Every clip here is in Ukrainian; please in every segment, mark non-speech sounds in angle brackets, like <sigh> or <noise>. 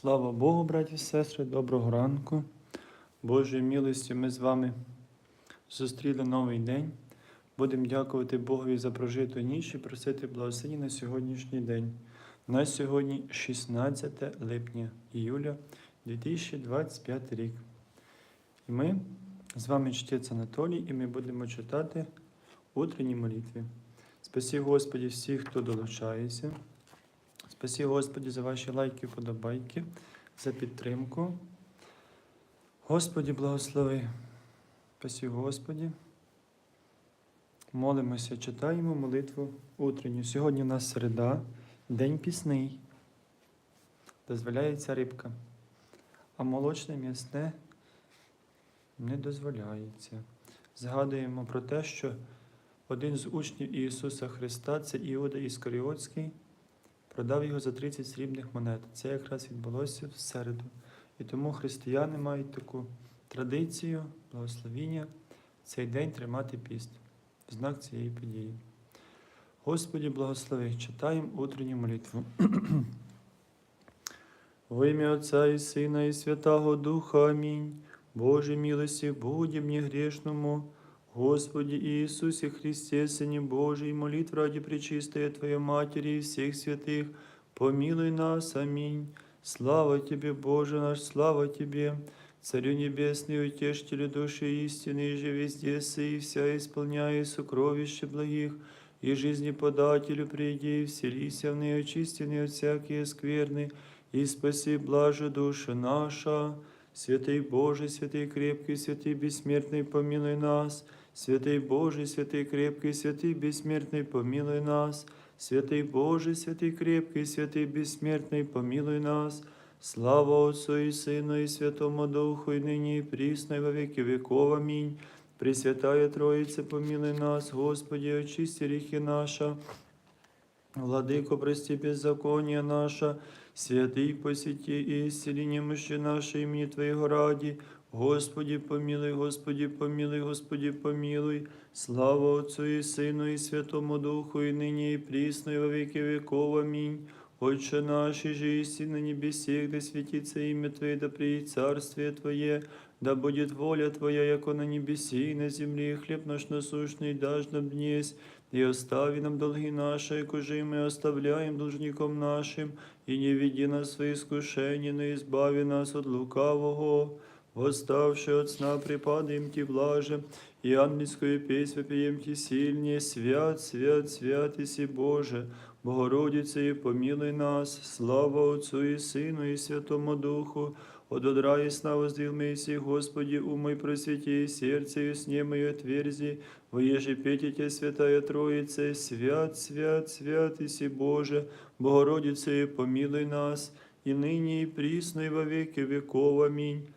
Слава Богу, браті і сестри, доброго ранку. Божою милостю ми з вами зустріли новий день. Будемо дякувати Богові за прожиту ніч і просити благословення на сьогоднішній день. На сьогодні 16 липня іюля 2025 рік. І ми з вами чтець Анатолій, і ми будемо читати утренні молитви. Спасі Господі всіх, хто долучається. Спасі Господі за ваші лайки, вподобайки, за підтримку. Господі благослови. Спасі Господі. Молимося, читаємо молитву утренню. Сьогодні у нас середа, день пісний. Дозволяється рибка. А молочне м'ясне не дозволяється. Згадуємо про те, що один з учнів Ісуса Христа, це Іуда Іскаріотський, продав його за 30 срібних монет. Це якраз відбулося в середу. І тому християни мають таку традицію, благословіння цей день тримати піст в знак цієї події. Господі благослови, читаємо утренню молитву. <clears throat> Во ім'я Отця і Сина, і Святого Духа. Амінь. Боже милості, будь мені грешному, Господи Иисусе Христе, Сыне Божий, молитв ради Пречистая Твоей Матери и всех святых, помилуй нас. Аминь. Слава Тебе, Боже наш, слава Тебе, Царю Небесный, утешителю души истины, и же везде сы, и вся исполняя сокровище благих, и жизни подателю приди, и вселися в ней, очистенные от всякие скверны, и спаси блажи душа наша. Святый Божий, святый крепкий, святый бессмертный, помилуй нас. Святый Божий, святый крепкий, святый бессмертный, помилуй нас. Святый Божий, святый крепкий, святый бессмертный, помилуй нас. Слава Отцу и Сыну и Святому Духу, и ныне и присно, и во веки веков. Аминь. Пресвятая Троица, помилуй нас, Господи, очисти грехи наша. Владыко, прости беззаконие наше, святый посети и исцели немощи наши имени Твоего ради. Господи, помилуй, Господи, помилуй, Господи, помилуй. Слава Отцу и Сыну и Святому Духу, и ныне и присно, и во веки веков. Аминь. Отче наш, и же иси на небесех, да светится имя Твое, да приедет царствие Твое, да будет воля Твоя, яко на небеси и на земле, хлеб наш насущный дашь нам днесь, и остави нам долги наши, яко же и мы оставляем должником нашим, и не веди нас в свои искушения, но избави нас от лукавого. Восставши от сна припадаем Ти блаже, и ангельскую песнь вопием Ти сильнее, свят, свят, свят, Иси Боже, Богородице, и помилуй нас, слава Отцу и Сыну и Святому Духу, от одра и сна воздвиг Моисей, Господи, умой просвети, сердце и сне мое отверзи, воеже петите, Святая Троица, свят, свят, свят, Иси Боже, Богородице, и помилуй нас, и ныне, и присно, и во веки веков. Аминь.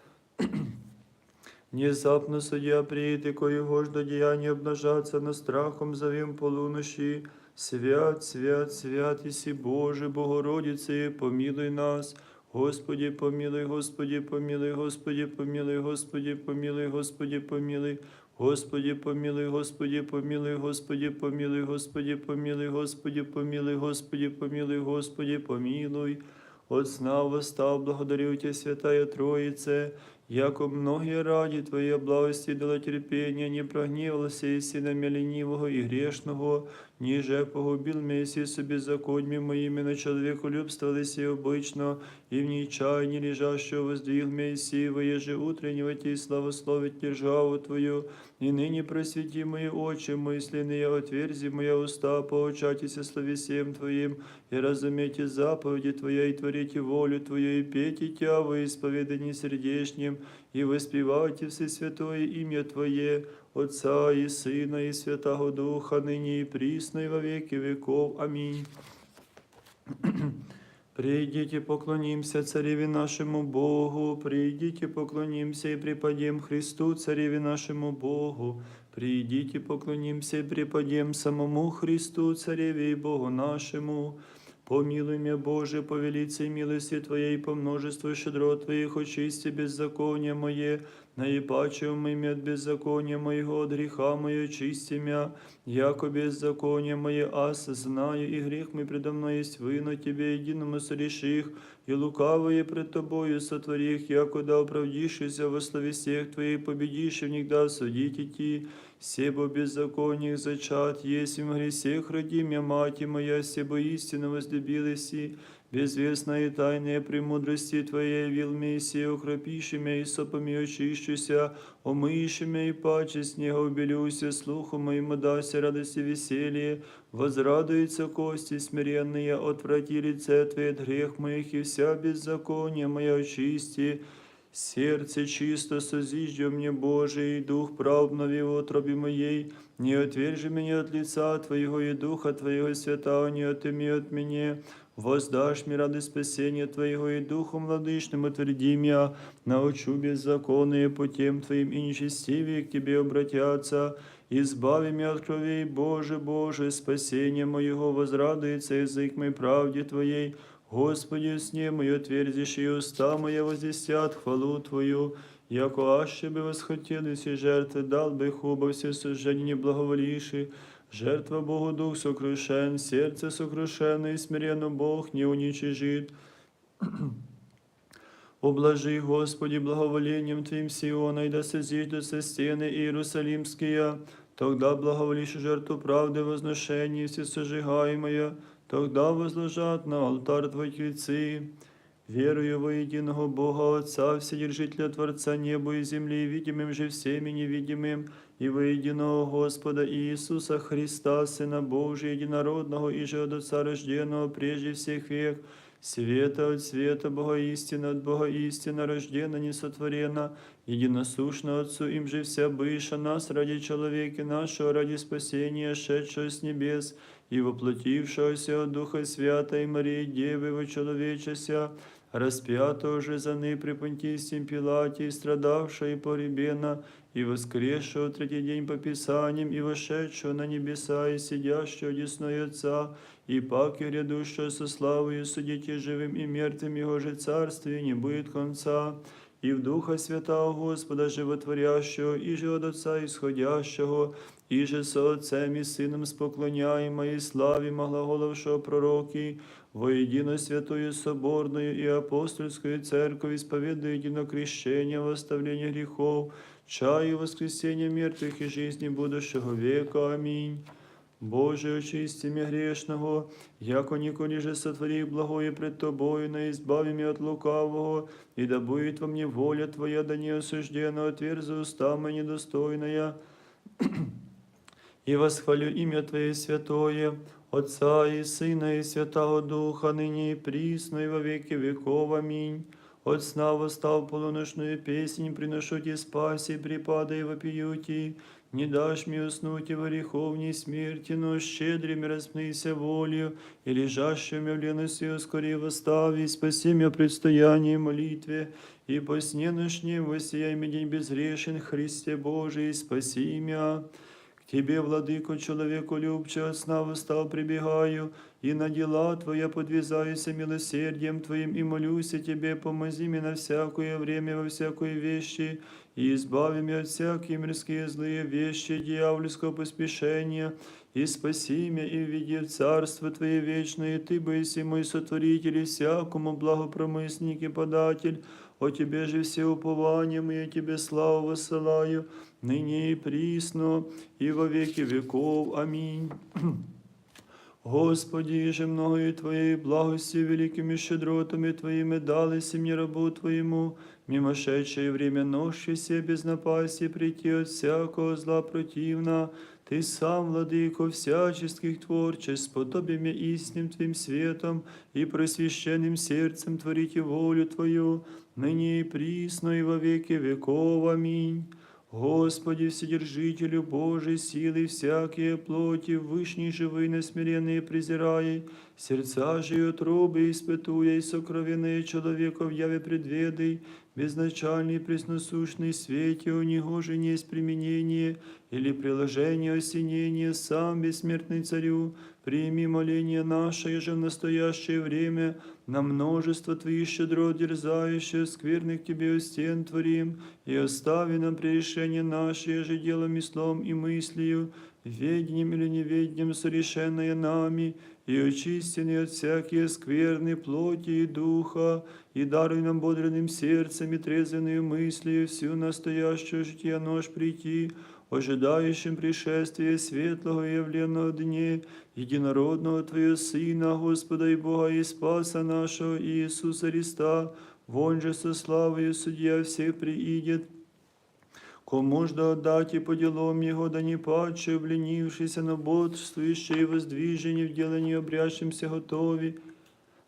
Внезапно судья приїде, коего ж до діяння обнажаться, на страхом завім полуноші. Свят, свят, свят, Іси Боже, Богородице, помилуй нас. Господи, помилуй, Господи, помилуй, Господи, помилуй, Господи, помилуй, Господи, помилуй. Господи, помилуй, Господи, помилуй, Господи, помилуй, Господи, помилуй, Господи, помилуй, Господи, помилуй, Господи, помилуй. От сна восстав, благодарю Тебя, Святая Троице, яко многие раді Твоєї благості дала терпения, не прогневался і сынами лінівого и грешного, ніже погубил Мессии собі законьми моими на чоловіку любствовались и обычно, и в ней чайні лежащего воздвиг Мессии, воеже утреннего Ти славословить державу Твою, и ныне просвети мои очи мысленные, отверзи моя уста, поучайтесь словесием Твоим, и разумейте заповеди Твоя, и творите волю Твою, и пейте Тя во исповедании сердечнем, и воспевайте все святое имя Твое, Отца и Сына и Святого Духа, ныне и присно, и во веки веков. Аминь. Придите, поклонимся Цареве нашему Богу, придите, поклонимся и преподем Христу, Цареве нашему Богу, придите, поклонимся и преподем самому Христу, Цареве и Богу нашему. Помилуй меня, Боже, по велице милости Твоей, по множеству щедрот Твоих, очисти беззаконие мое, наипаче умыми от беззакония моего, от греха мое очисти мя, яко беззаконие мое ас знаю, и грех мой предо мной есть вино тебе единому сореших, и лукавые пред тобою сотворих, яко да оправдишься во славе всех твоих, победишь в них да судить идти, себо беззакониях зачат, есть в гресех родим я, мать моя, себо истинно возлюбилась, безвестная и тайная премудрости Твоей явил мне и сей укропиши меня, и сопами очищуся, омыиши меня, и паче снега убелюся, слуху моему дася радость и веселье, возрадуются кости смиренные, отврати лице Твое от грех моих, и вся беззаконие моя очисти, Сердце чисто созиждем мне, Божий, и дух прав обнови в утробе моей, не отвержи меня от лица Твоего и духа Твоего святого, не отыми от меня, воздашь мне ради спасения Твоего и духом владычным утверди меня, научу беззаконные путем Твоим и нечестивые к Тебе обратятся, избави меня от кровей, Боже, Боже, спасение моего возрадуется язык мой правде Твоей, Господи, сне мое твердишь, и уста моя возвестят хвалу Твою, яко аще бы восхотелись и жертвы, дал бы их оба все суждения не благоволивши, жертва Богу дух сокрушен, сердце сокрушено и смиренно Бог не уничижит. <clears throat> Облажи, Господи, благоволением Твоим Сиона, и да созиждутся стены Иерусалимские, тогда благоволишь жертву правды возношения все сожигаемое, тогда возложат на алтарь Твой тельцы. Верую во единого Бога Отца, Вседержителя Творца неба и земли, видимым же всеми невидимым, и во единого Господа Иисуса Христа, Сына Божия, единородного и же от Отца рожденного прежде всех век, света от света, Бога истина от Бога истина, рождена, несотворена, единосущно Отцу, им же вся быша нас ради человека нашего, ради спасения, шедшего с небес, и воплотившегося от Духа Святой Марии Девы вочеловечася, распятого же за ны при Понтийском Пилате, и страдавшего и погребена, и воскресшего в третий день по Писаниям, и вошедшего на небеса, и сидящего одесной Отца, и паки грядущего со славою судите живым и мертвым, Его же царствие не будет конца, и в Духа Святого Господа Животворящего, и же от Отца исходящего, и же со Отцем и Сыном споклоняемо и славимо глаголовшего пророки, воедино святую соборную и апостольскую церковь исповедуя едино крещение, восставление грехов, чаю воскресения мертвых и жизни будущего века. Аминь. Боже, очисти меня грешного, яко николи же сотвори благое пред Тобою, но избави меня от лукавого, и да будет во мне воля Твоя, да не осуждена, отверзи уста моя недостойная, и восхвалю имя Твое святое, Отца и Сына и Святого Духа, ныне и присно, и во веки веков. Аминь. От сна восстав полуночную песнь, приношу Тебе спаси, припадай вопиюти, не дашь мне уснуть и в греховней смерти, но щедрым распнися волею, и лежащим в лености ускори восстави, спаси меня предстоянии и молитве, и по сне ночнем воссияй мне день безгрешен, Христе Божий, спаси меня. К Тебе, владыко, человеку любче, от сна восстал прибегаю, и на дела Твоя подвязаюся милосердием Твоим, и молюся Тебе, помози мне на всякое время, во всякой вещи, и избави меня от всякие мирские злые вещи, дьявольского поспешения, и спаси меня, и введи в Царство Твое вечное, и Ты, быси мой сотворитель, и всякому благопромысник и податель, о Тебе же все упования мои, Тебе славу высылаю, ныне и присно, и во веки веков. Аминь. Господи, же мною Твоей благости, великими щедротами Твоими дали мне рабу Твоему, мимошедшее время ноши все без напасти прийти от всякого зла противна, Ты сам, владыко всяческих творчеств, сподоби мне истинным Твоим светом и просвященным сердцем творите волю Твою, ныне и присно и во веки веков. Аминь. Господи, Вседержителю Божий, силы всякие плоти, вышней живые, насмиренные презирай, сердца же и утробы испытуя, и сокровенные человеков яве предведый, безначальный пресносущный свете, у него же не есть применение или приложение осенения, сам бессмертный царю, прими моление наше же в настоящее время, на множество Твоих щедро дерзающих, скверных Тебе стен творим, и остави нам прегрешение наше, же делом и словом и мыслью, ведением или неведением совершенное нами, и очистенные от всякие скверны плоти и духа, и даруй нам бодренным сердцем и трезвенную мыслью всю настоящую жития нож прийти, ожидающим пришествия светлого и явленного дне, единородного Твоего Сына, Господа и Бога и Спаса нашего Иисуса Христа, вон же со славою судья всех приидет, Кому ж да отдать и по делам Его, да не падше, обленившийся на бодрствующее и воздвижение в делании обрящимся готови,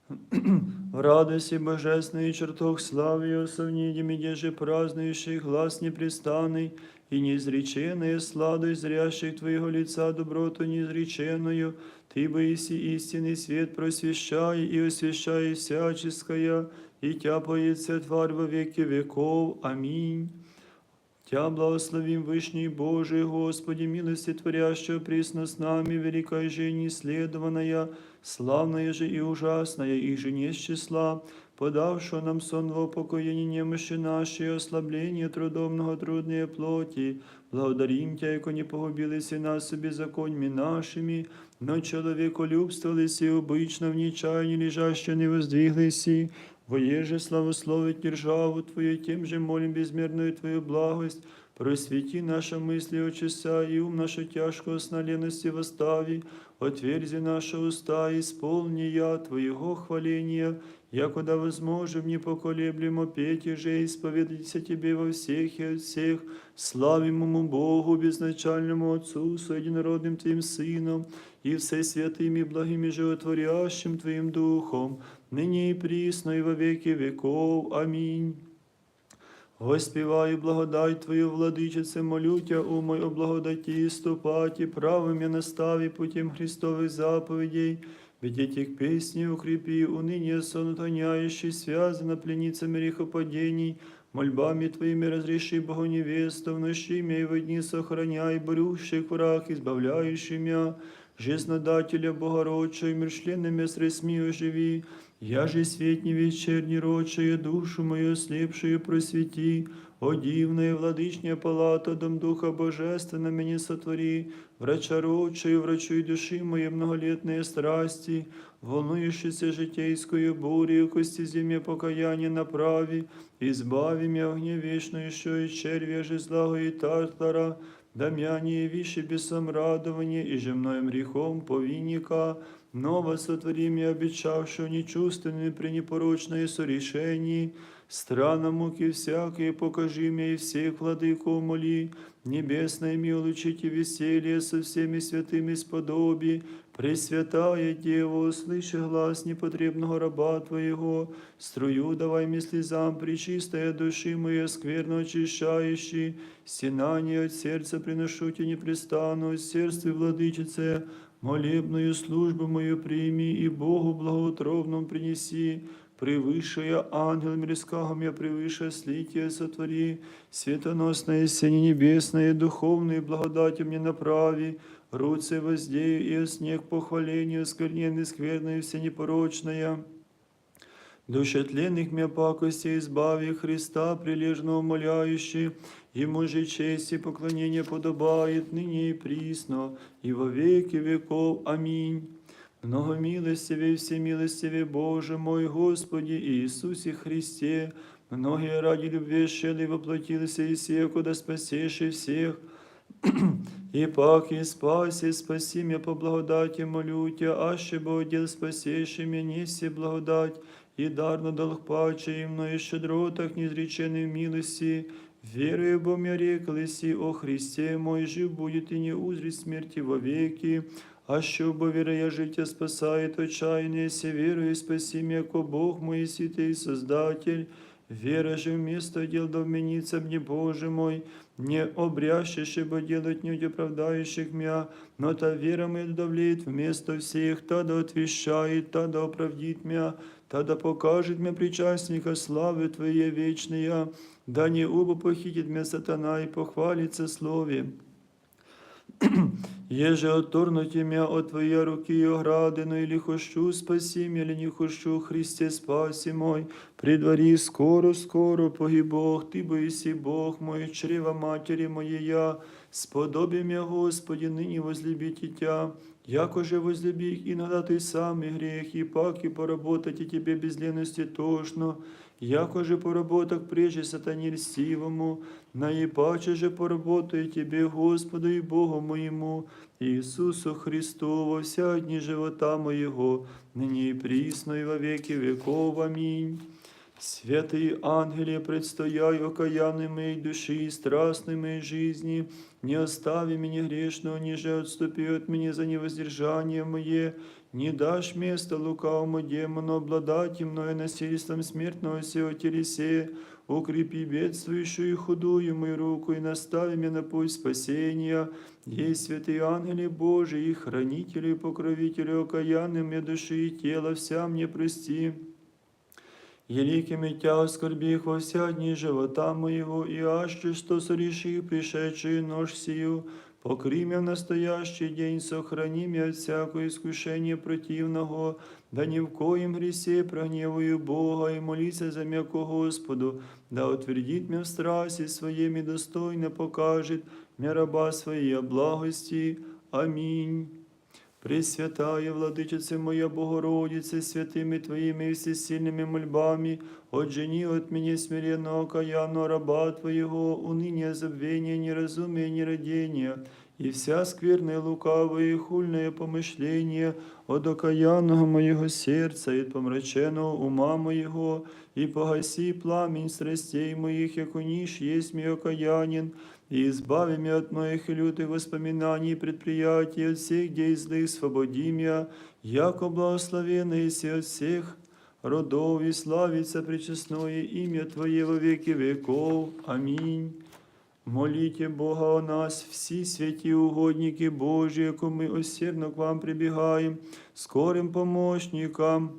в <clears throat> радости божественной чертог славы Его совнидим, где же празднующий глаз непрестанный, и неизреченная сладость зрящих Твоего лица доброту неизреченную, Ты боиси истинный свет просвещай и освящай всяческая, и Тя поется тварь во веки веков. Аминь. Тя благословим Вышний Божий, Господи, милости творящего присно с нами, великая же и неследованная, славная же и ужасная, и же не с числа, подавшего нам сон во упокоение немощи наши, и ослабление трудомного трудные плоти. Благодарим Тя, яко не погубились и нас беззаконьми нашими, но человеколюбствовались и обычно в нечаянии лежаще не воздвиглись, Воеже славословить державу Твою, тем же молим безмерную Твою благость, просвети наши мысли очеса и ум нашу тяжкую сна лености восстави, отверзи наши уста, исполни я Твоего хваления, якуда возможем непоколеблемо петь и же исповедаться Тебе во всех и от всех, славимому Богу, безначальному Отцу, с единородным Твоим Сыном, и всесвятым и благим и животворящим Твоим Духом, нині і прісно, і во веки веков. Амінь. Воспіваю благодать Твою, владичице, молютя умой о благодаті, ступаті, правим я наставі путем Христових заповідей, ведь этих песней укрепи, уныние сон утоняющий, связано пленницами грехопадений, мольбами Твоими разреши Богу невесту, в ночи и во дни сохраняй, борющих враг, избавляющий меня, жизнодателя Богородча, и миршленными средствами оживи, я же светни вечерний рочая, душу мою слепшую просвети, о дивная владычня палата, дом Духа Божественного меня сотвори, врача рочаю, врачуй души моей многолетные страсти, волнующейся житейскую бурю, кости земле покаяние направи, избави меня огне вечную, еще и червя же злагу и тартара, Дам'яні віще бесом радование и земным грехом повинника, ново сотвори мне обещавшего нечувственное пренепорочное сорешение, странно муки всякие покажи мне и всех владыков моли, небесное ми улучите веселье со всеми святыми сподоби, Пресвятая Дева, услыши глаз непотребного раба Твоего, струю давай мне слезам причистая души моей скверно очищающей, стенание от сердца приношу Тебе непрестанно, сердце владычице, молебную службу мою прими и Богу благоутробном принеси, превыше ангел мирского я превыше слитие сотвори, светоносное сене небесное, духовные благодати мне направи, руце воздею и снег похвалению, скверненный, скверную, все непорочная. Душе тленных мя пакости избави Христа, прилежно умоляющий, Ему же честь и поклонение подобает ныне и присно, и во веки веков. Аминь. Много милостивый, всемилостивый Боже мой, Господи Иисусе Христе, многие ради любви щели воплотились и всех, куда спасешь и всех, <clears throat> и пак и спаси, спаси меня по благодати молю Тя, аще бы отдел спасеши меня, неси благодать, и дарно долг паче, и мною щедротах неизреченной милости, верую, бо мне реклися о Христе мой, жив будет и не узрит смерти вовеки, а що бо віра я життя спасает отчаяние, се верую, спаси меня, ко Бог мой, святый Создатель, Вера же вместо дел да вменится мне, Боже мой, не обрящешь, ибо делать не оправдающих мя, но та вера моя давлеет вместо всех, та да отвещает, та да оправдит мя, та да покажет мне причастника славы Твоей вечная, да не убо похитит меня сатана и похвалится слове. Еже отторнуті мя от Твоя руки оградину, или хощу спаси меня, или не хощу, Христе спаси мой, при дворі скоро, скоро погиб Бог, Ти боїсі Бог мой, чрева матері моєя, сподобі мя, Господи, нині возлюбите Тя, якоже возлюби их, иногда Ты сам и грех, и пак и поработать и Тебе без лености тошно, якоже поработах прежде сатане льстивому, наипаче же поработаю Тебе, Господу и Богу моему, Иисусу Христу, во вся дни живота моего, ныне и присно и во веки веков. Аминь. Святые ангели, предстояй окаянной моей души и страстной моей жизни, не остави меня грешного, ниже отступи от меня за невоздержание мое, не дашь места лукавому демону обладать мною насильством смертного сего телесе, укрепи бедствующую и худую мою руку и настави меня на путь спасения. Есть святые ангели Божии, хранители и покровители окаянным мне души и тела, вся мне прости. Великими тя оскорбих во вся дни живота моего, и аще что сореши пришедшую нож сию, покри меня в настоящий день, сохрани меня от всякого искушения противного, да ни в коем гресе прогневаю Бога и молися за меня ко Господу, да утвердит меня в страсти своими достойно покажет мне раба своей о благости. Аминь. Пресвятая владычице моя Богородице, святыми Твоими и всесильными мольбами, отжени от меня смиренного окаянного раба Твоего, уныние, забвение, неразумие, нерадение, и вся скверная, лукавая и хульное помышление от окаянного моего сердца и от помраченного ума моего, и погаси пламень страстей моих, яко ниш есть мой окаянин, и избави меня от моих лютых воспоминаний и предприятий, от всех дей злых свободи меня, яко благословенный си от всех родов, и славится пречестное имя Твое во веки веков. Аминь. Молите Бога о нас, всі святі угодники Божі, яко ми усердно к вам прибігаємо, скорим помощникам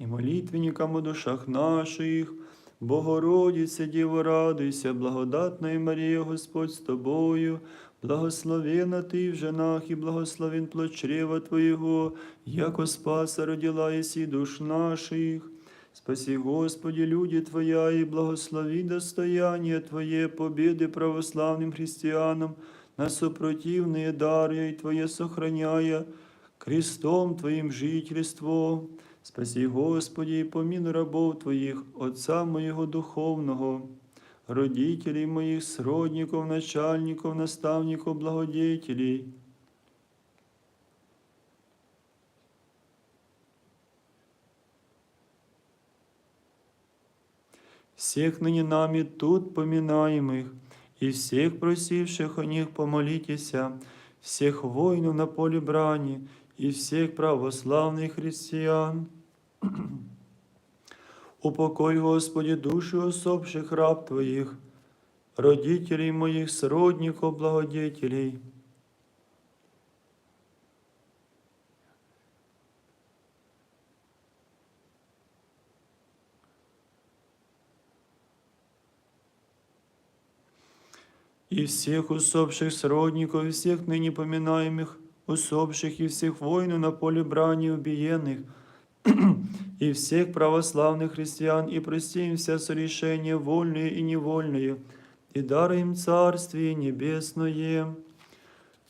и молитвенникам о душах наших. Богородице, Діво, радуйся, благодатна Марія, Господь з тобою, благословена ти в женах і благословен плод чрева Твоєго, яко спаса родила єсі душ наших. Спаси, Господи, люди Твоя, и благослови достояние Твое, победы православным христианам, на сопротивные дары и Твое сохраняя, крестом Твоим жительство. Спаси, Господи, и помилуй рабов Твоих, Отца моего духовного, родителей моих, сродников, начальников, наставников, благодетелей, всех ныне нами тут поминаемых, и всех просивших о них помолитеся, всех воинов на поле брани, и всех православных христиан. Упокой, Господи, души усопших раб Твоих, родителей моих, сродников, благодетелей. и всех усопших сродников, и всех ныне поминаемых усопших, и всех воинов на поле брани убиенных, и <clears throat> всех православных христиан, и прости им вся сорешения, вольные и невольные, и даруй им Царствие Небесное,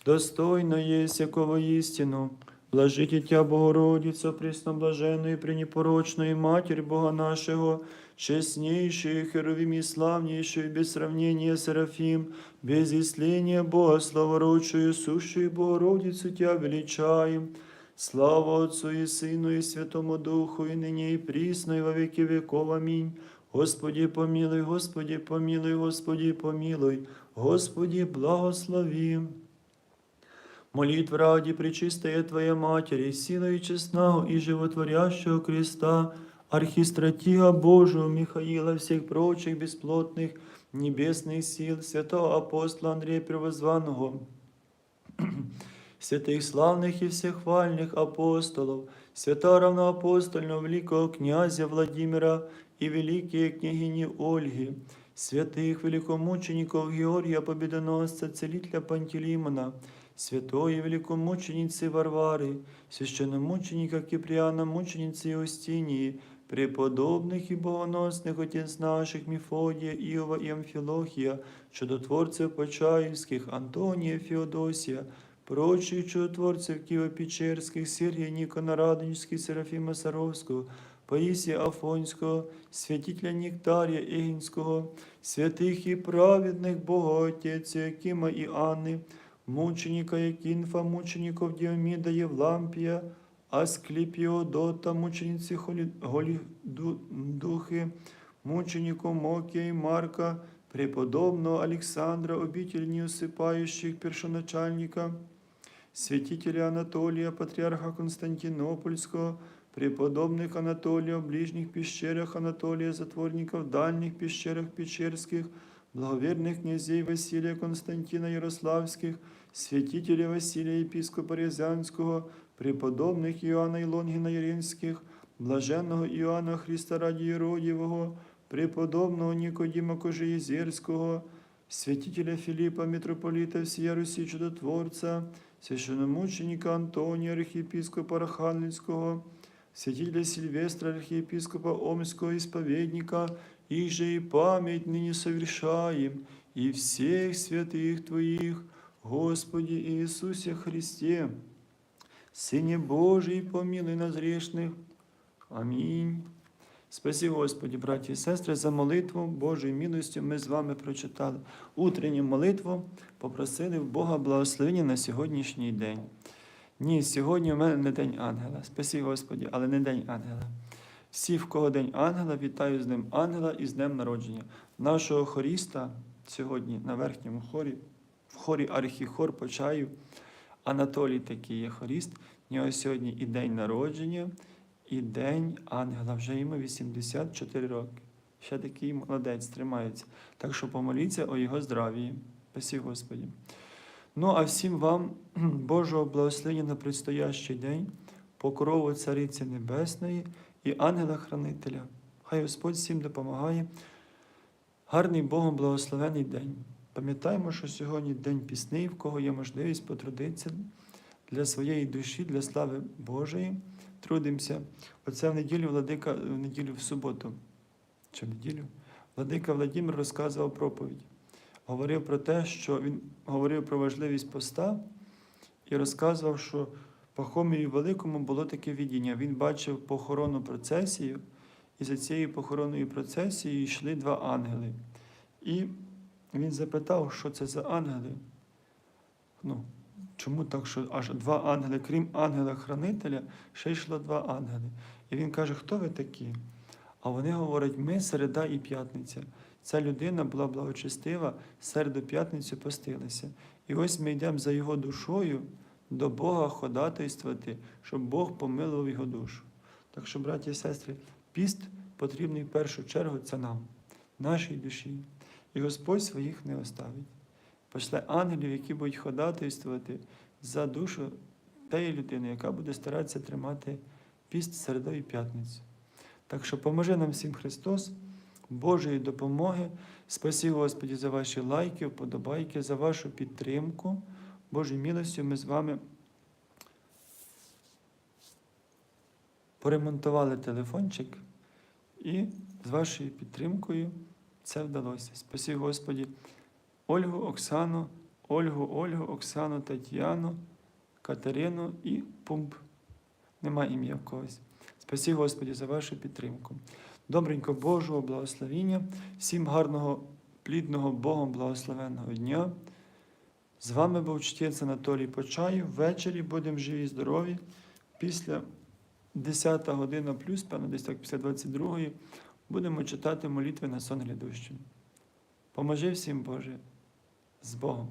достойно есть всякого истину. Блажите Тя, Богородица, пресноблаженную и пренепорочную Матерь Бога нашего, честнейшую, херовим и славнейшую, без сравнения Серафим, без исления Бога, славородшую, сущую Богородицу Тя величаем. Слава Отцу и Сыну и Святому Духу, и ныне и присно, и во веки веков. Аминь. Господи, помилуй, Господи, помилуй, Господи, помилуй, Господи, благослови. Молитва ради пречистая Твоя Матери, силою честного и животворящего креста, архистратига Божию Михаила, всех прочих бесплотных небесных сил, святого апостола Андрея Первозванного, святых славных и всехвальных апостолов, святого равноапостольного великого князя Владимира и великие княгини Ольги, святых великомучеников Георгия Победоносца, целителя Пантелеймона, святой великомученицы Варвары, священномученика Киприана, мученицы Иустинии, преподобных и богоносных отец наших Мефодия, Иова и Амфилохия, чудотворцев Почаївських, Антонія, Феодосія, прочих чудотворців Києво-Печерських, Сергія Нікона Радонежських, Серафіма Саровського, Паїсія Афонського, святителя Нектарія Егінського, святих і праведних Богоотець Якима і Анни, мученика Якінфа, мучеников Діоміда Євлампія, Аскліпіодота, мучениці Холі, Голі, Ду, Духи, мучеников Мокія і Марка, преподобного Александра, обитель неусыпающих першоначальника, святителя Анатолия, патриарха Константинопольского, преподобных Анатолия в ближних пещерах Анатолия, затворников в дальних пещерах Печерских, благоверных князей Василия Константина Ярославских, святителя Василия епископа Рязанского, преподобных Иоанна Илонгина Яринских, блаженного Иоанна Христа ради Єродівого, преподобного Нікодіма Кожеєзерського, святителя Філіпа, митрополита всія Русі чудотворця, священномученика Антонія, архієпископа Архангельського, святителя Сильвестра, архиепископа Омского исповедника, их же и память ныне совершаем, и всех святых Твоих, Господи Иисусе Христе, Сыне Божий, помилуй нас грешных. Амінь. Спасі Господі, браті і сестри, за молитву Божою милостю ми з вами прочитали. Утренню молитву попросили в Бога благословення на сьогоднішній день. Ні, сьогодні у мене не День Ангела. Спасі Господі, але не День Ангела. Всі, в кого День Ангела, вітаю з ним Ангела і з Днем народження. Нашого хоріста сьогодні на верхньому хорі, в хорі Архіхор Почаїв, Анатолій такий є хоріст. У нього сьогодні і день народження, і День Ангела. Вже йому 84 роки. Ще такий молодець тримається. Так що помоліться о його здравії. Спасі Господі. Ну, а всім вам <clears throat> Божого благословення на предстоящий день, покрову Цариці Небесної і ангела-хранителя. Хай Господь всім допомагає. Гарний Богом благословений день. Пам'ятаємо, що сьогодні день пісний, в кого є можливість потрудитися для своєї душі, для слави Божої. Трудимося. Оце в неділю Владика, в неділю в суботу, чи в неділю, Владика Владимир розказував проповідь. Говорив про те, що він говорив про важливість поста і розказував, що Пахомію Великому було таке видіння. Він бачив похоронну процесію, і за цією похоронною процесією йшли два ангели. І він запитав, що це за ангели. Ну, чому так, що аж два ангели, крім ангела-хранителя, ще йшло два ангели. І він каже, хто ви такі? А вони говорять, ми середа і п'ятниця. Ця людина була благочестива, середу п'ятницю постилася. І ось ми йдемо за його душою до Бога ходатайствувати, щоб Бог помилував його душу. Так що, браті і сестри, піст потрібний в першу чергу це нам, нашій душі. І Господь своїх не оставить. Пошле ангелів, які будуть ходатайствувати за душу тієї людини, яка буде старатися тримати піст середу і п'ятницю. Так що поможи нам всім Христос, Божої допомоги. Спасі Господі за ваші лайки, вподобайки, за вашу підтримку. Божою милостю ми з вами поремонтували телефончик і з вашою підтримкою це вдалося. Спасі Господі Ольгу, Оксану, Ольгу, Ольгу, Оксану, Тетяну, Катерину і Пумп. Нема ім'я в когось. Спасі Господі за вашу підтримку. Добренько Божого благословіння, всім гарного, плідного Богом благословенного дня. З вами був чтець Анатолій Почаєв. Ввечері будемо живі і здорові. Після 10 година плюс, певно, десь так після 22 будемо читати молитви на сон глядущим. Поможи всім, Боже, з Богом.